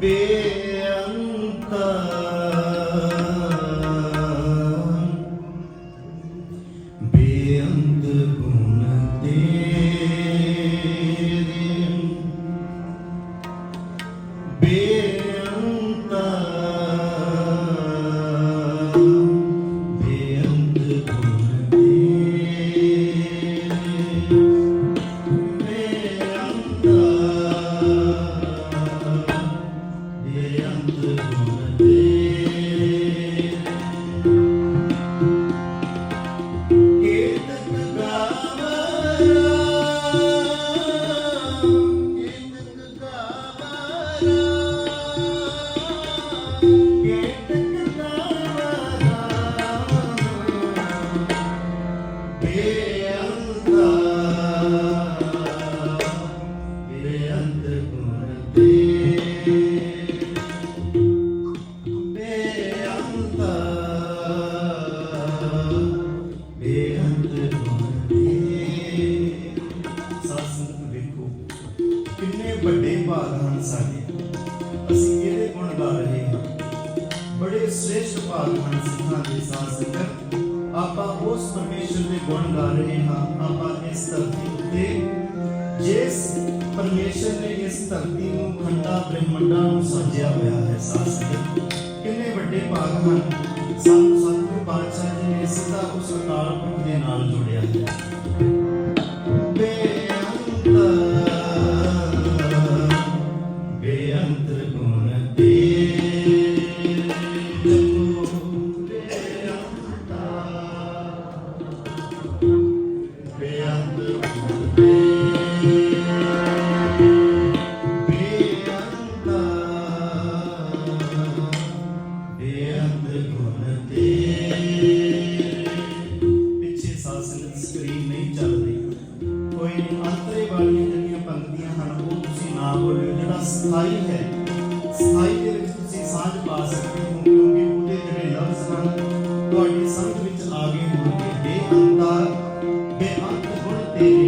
بأنت ਕਿੰਨੇ ਵੱਡੇ ਭਾਗ ਹਨ ਸਾਡੇ। ਅਸੀਂ ਇਹਦੇ ਗੁਣ ਗਾ ਰਹੇ ਹਾਂ। ਬੜੇ ਸ੍ਰੇਸ਼ਟ ਭਾਗ ਹਨ ਸਿੱਖਾਂ ਦੇ ਸਾਧ ਸੰਗਤ ਆਪਾਂ ਉਸ ਪਰਮੇਸ਼ਰ ਦੇ ਗੁਣ ਗਾ ਰਹੇ ਹਾਂ। ਆਪਾਂ ਇਸ ਧਰਤੀ ਉੱਤੇ ਜਿਸ ਪਰਮੇਸ਼ਰ ਨੇ ਇਸ ਧਰਤੀ ਨੂੰ ਖੰਡਾ ਬ੍ਰਹਮੰਡਾਂ ਨੂੰ ਸਾਜਿਆ ਹੋਇਆ ਹੈ ਸਾਧ ਸੰਗਤ ਕਿੰਨੇ ਵੱਡੇ ਭਾਗ ਹਨ। ਸਾਨੂੰ ਸਤਿਗੁਰੂ ਪਾਤਸ਼ਾਹ ਜੀ ਨੇ ਸਿੱਧਾ ਉਸ ਅਕਾਲ ਪੁਰਖ ਦੇ ਨਾਲ ਜੋੜਿਆ ਹੈ। You.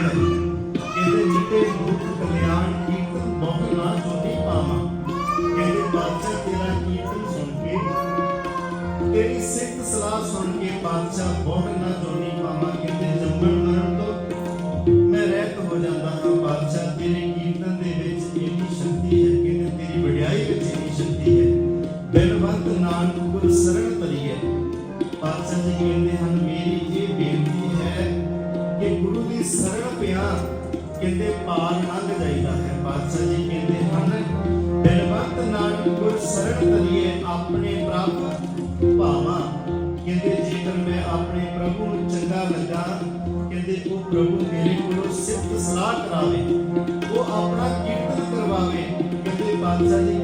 ਤੂੰ ਮੌਜੂਦ ਹੈ ਦੁੱਖ ਕਲਿਆਣ ਕੀਰਤਨ ਬਹੁ ਨਾ ਜੋਤੀ ਪਾਵਾਂ ਕਹਿੰਦੇ ਬਾਦਸ਼ਾਹ ਤੇਰਾ ਕੀਰਤਨ ਸੁਣ ਕੇ ਤੇਰੀ ਸਿੱਖ ਸਲਾਹ ਸੁਣ ਕੇ ਬਾਦਸ਼ਾਹ ਬਹੁ ਨਾ ਜੋਤੀ ਪਾਵਾਂ ਕਹਿੰਦੇ ਜੰਮਣ ਮਰਨ ਤੋਂ ਮੈਂ ਰਹਿਤ ਹੋ ਜਾਂਦਾ ਹਾਂ ਬਾਦਸ਼ਾਹ ਤੇਰੇ ਕੀਰਤਨ ਦੇ ਵਿੱਚ ਇੰਨੀ ਸ਼ਕਤੀ ਹੈ। ਕਹਿੰਦੇ ਤੇਰੀ ਵਡਿਆਈ ਵਿੱਚ ਇੰਨੀ ਸ਼ਕਤੀ ਹੈ ਬਿਨਵੰਤ ਨਾਨਕ ਗੁਰ ਸਰਣ ਤਰੀਏ ਪਾਤਸ਼ਾਹ ਜੀ ਕਹਿੰਦੇ ਕਹਿੰਦੇ ਪਾਰ ਲੰਘ ਜਾਈਦਾ ਹੈ ਪਾਤਸ਼ਾਹ ਜੀ ਕਹਿੰਦੇ ਹਨ ਬਿਨਵੰਤ ਨਾਨਕ ਗੁਰ ਸਰਣ ਤਰੀਏ ਆਪਣੇ ਪ੍ਰਭ ਭਾਵਾਂ। ਕਹਿੰਦੇ, ਜੇਕਰ ਮੈਂ ਆਪਣੇ ਪ੍ਰਭੂ ਨੂੰ ਚੰਗਾ ਲੱਗਾ, ਕਹਿੰਦੇ, ਉਹ ਪ੍ਰਭੂ ਮੇਰੇ ਕੋਲੋਂ ਸਿਫਤ ਸਲਾਹ ਕਰਾਵੇ, ਉਹ ਆਪਣਾ ਕੀਰਤਨ ਕਰਵਾਵੇ। ਕਹਿੰਦੇ, ਬਾਦਸ਼ਾਹ ਜੀ